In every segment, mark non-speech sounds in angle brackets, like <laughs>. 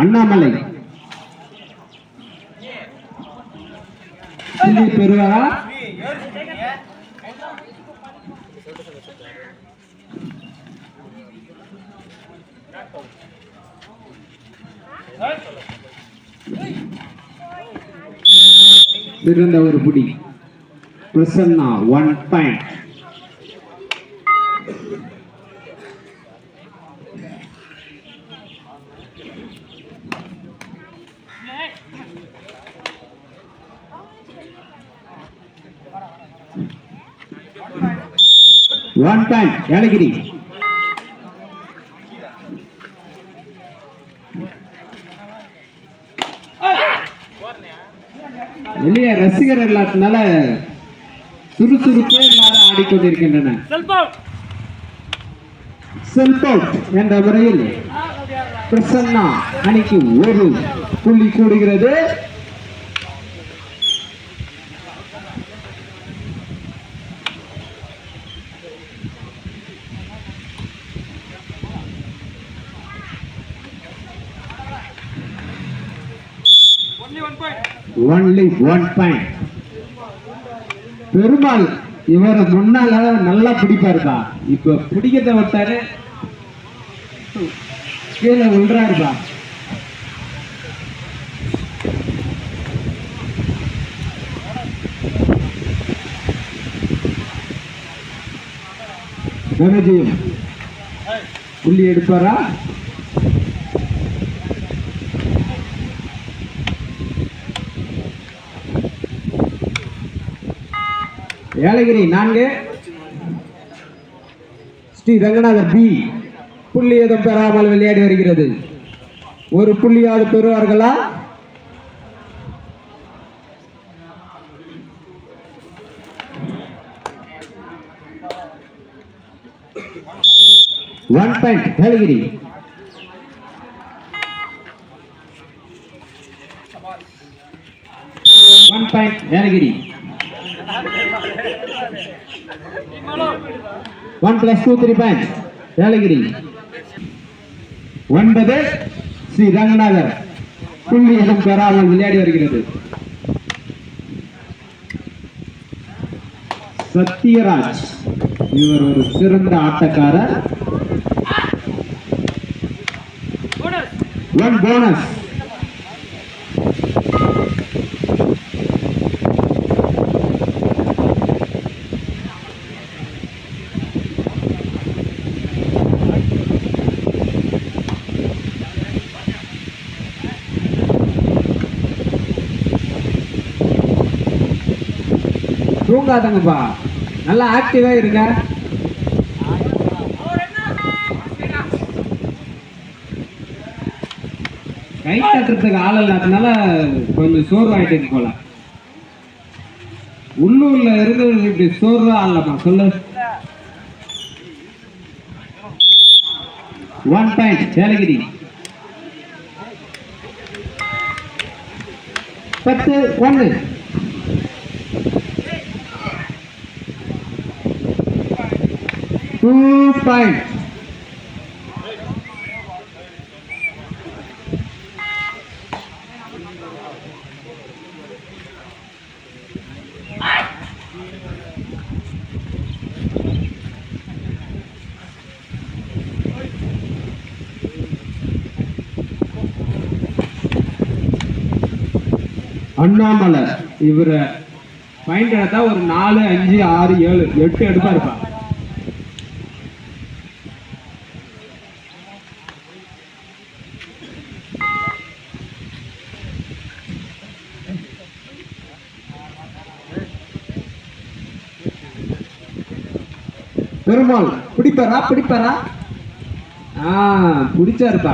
அண்ணாமலை. புள்ளி பெறுவாரா சிறந்த ஒரு புடி. Prasanna one point one point Yelagiri வெளியே ரசிகர் இல்லாததுனால சுறுசுறுப்பே இல்லாத ஆடிக்கொண்டிருக்கின்றன. செல்ஃப் அவுட் என்ற முறையில் பிரசன்னா அணிக்கு ஒரு புள்ளி கூடுகிறது. ஒன்லி ஒன் பாயிண்ட் பெருமாள் இவர் முன்னால நல்லா பிடிப்பாருப்பா. இப்ப பிடிக்கிறத விட்டாரு. கீழே விழுறாருப்பா. கனஜயம் புள்ளி எடுப்பாரா? ஏலகிரி நான்கு. ஸ்ரீ ரங்கநாதர் பி. புள்ளி ஏதும் பெறாமல் விளையாடி வருகிறது. ஒரு புள்ளியாவது பெறுவார்களா? One point Yelagiri. One point Yelagiri. One plus two three point Yelagiri ஒன்பது ஸ்ரீ ரங்கநாதர். புள்ளி எதுவும் பெறாமல் விளையாடி வருகிறது. சத்யராஜ். இவர் ஒரு சிறந்த ஆட்டக்காரர். ஒன் போனஸ் தூங்காதங்கப்பா. நல்லா ஆக்டிவா இருங்க. கை தட்டுறதுக்கு ஆள் இல்லாததுனால கொஞ்சம் சோர்வாயிட்டு போல. உள்ளூர்ல இருந்து இப்படி சோர்வா ஆகலாமா சொல்லு. ஒன் பாயிண்ட் ஏலகிரி பத்து ஒன்று டூ பாயிண்ட் அண்ணாமலை இவரை பாயிண்ட் எடுத்தா ஒரு நாலு அஞ்சு ஆறு ஏழு எட்டு எடுப்பாருப்பா பெருமாள் பிடிப்பாரா? பிடிப்பாரா? ஆ பிடிச்சாருப்பா.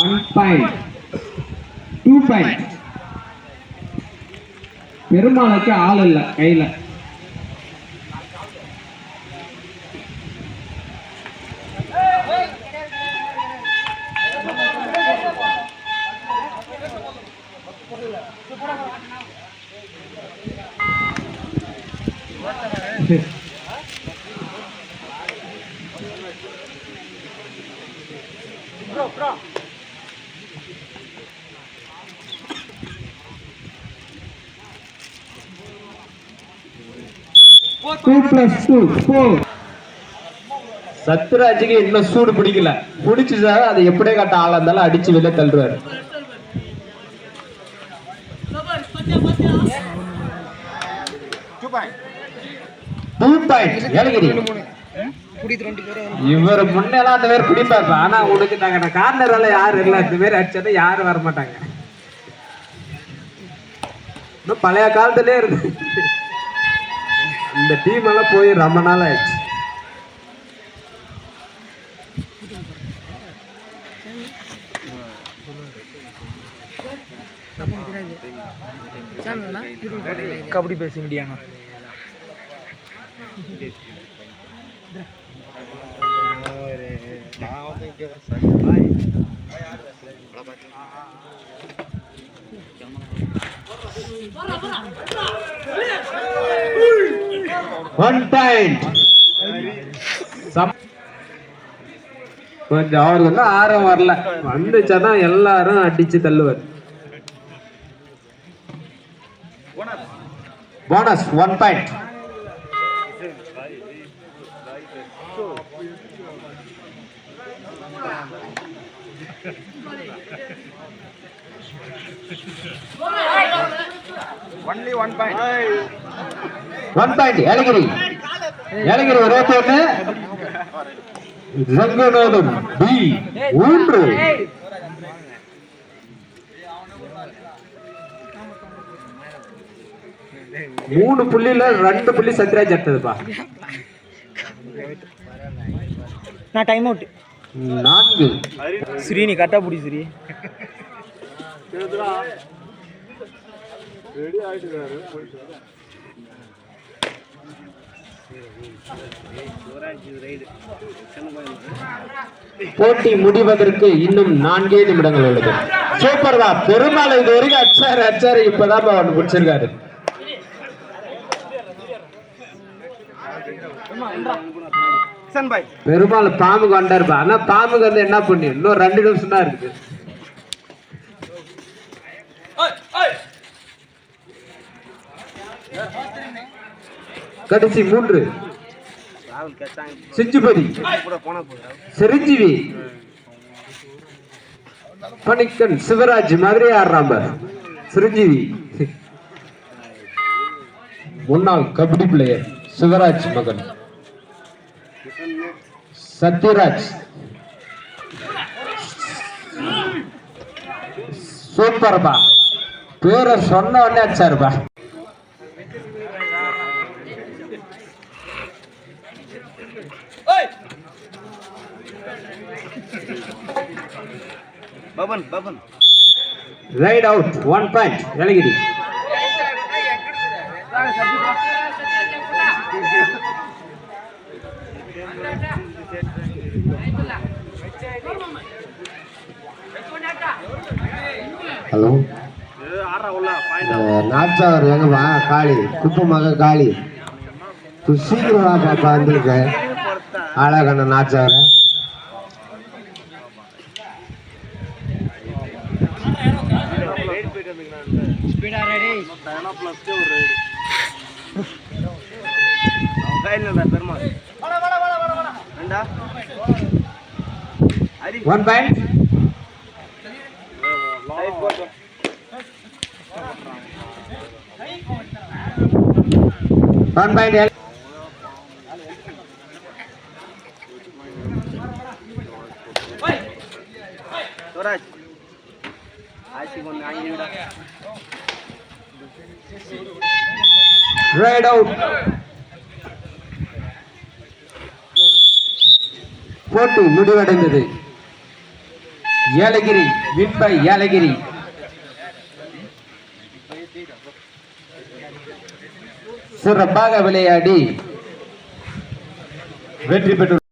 ஒன் பாயிண்ட் டூ பாயிண்ட் பெருமாளுக்கு ஆள் இல்லை கையில. டூ பிளஸ் டூ ஃபோர் சத்ராஜுக்கு இன்னும் சூடு பிடிக்கல. பிடிச்சிச்சா அதை எப்படியே கட்ட ஆளா இருந்தாலும் அடிச்சு வெளியே தள்ளுவாரு. பாயிண்ட் ஏலகிரி இவர் முன்னெல்லாம் அந்த மாதிரி பிடிப்பாரு ஆனா உனக்கு நாங்க கார்னர் எல்லாம் யாரும் இல்ல இந்த மாதிரி அடிச்சா யாரும் வர மாட்டாங்க. இன்னும் பழைய காலத்திலே இருக்கு இந்த டீம் எல்லாம் போய் ரொம்ப நாள் ஆயிடுச்சு. கபடி பேச முடியாங்க ஒன் பாயிண்ட் கொஞ்சம் அவருக்கு வந்து ஆர்வம் வரல. வந்துச்சாதான் எல்லாரும் அடிச்சு தள்ளுவார். Bonus one point only one point one point Yelagiri Yelagiri இருபத்தி ஒண்ணு ரங்கநாதன் பி மூன்று. மூணு புள்ளில ரெண்டு புள்ளி சத்யராஜ் எடுத்ததுப்பா. நான் டைம் அவுட் நான்கு. ஸ்ரீ நீ கரெக்டாக பிடி ஸ்ரீ. போட்டி முடிவதற்கு இன்னும் நான்கே நிமிடங்கள் உள்ளது. சூப்பர் தான் பெருமாள் இது வரைக்கும் அச்சாரு அச்சாரு. இப்பதான் அவன் பாய் பெருமாள் பாம்புக்கு வந்தாருப்பா ஆனா பாம்புக்கு வந்து என்ன பண்ணி? இன்னும் ரெண்டு நிமிஷம் தான் இருக்குது கடைசி மூன்று. சிஞ்சுபதி சிரஞ்சீவி. பணிக்கன் சிவராஜ் மாதிரி ஆடுறான் பாரு. சிரஞ்சீவி. <laughs> முன்னாள் கபடி பிளேயர் சிவராஜ் மகன். சத்யராஜ். சூப்பர்பா பேரை சொன்ன உடனே அடிச்சாருப்பா. Pavan Pavan. Right out one point Yelagiri hello. நாச்சாவர் எங்கப்பா? காளி. குப்பமாக காளி. து சீக்கிரம் பாப்பா வந்திருக்க. ஆளாகண்ண நாச்சாவர பெருமாள். ரெண்டா? One point one point Swaraj ஆட்சி கொண்டு ஆங்கி விட ரைட் அவுட் போட்டி முடிவடைந்தது ஏலகிரி விம்ப பை ஏலகிரி. சிறப்பாக விளையாடி வெற்றி பெற்று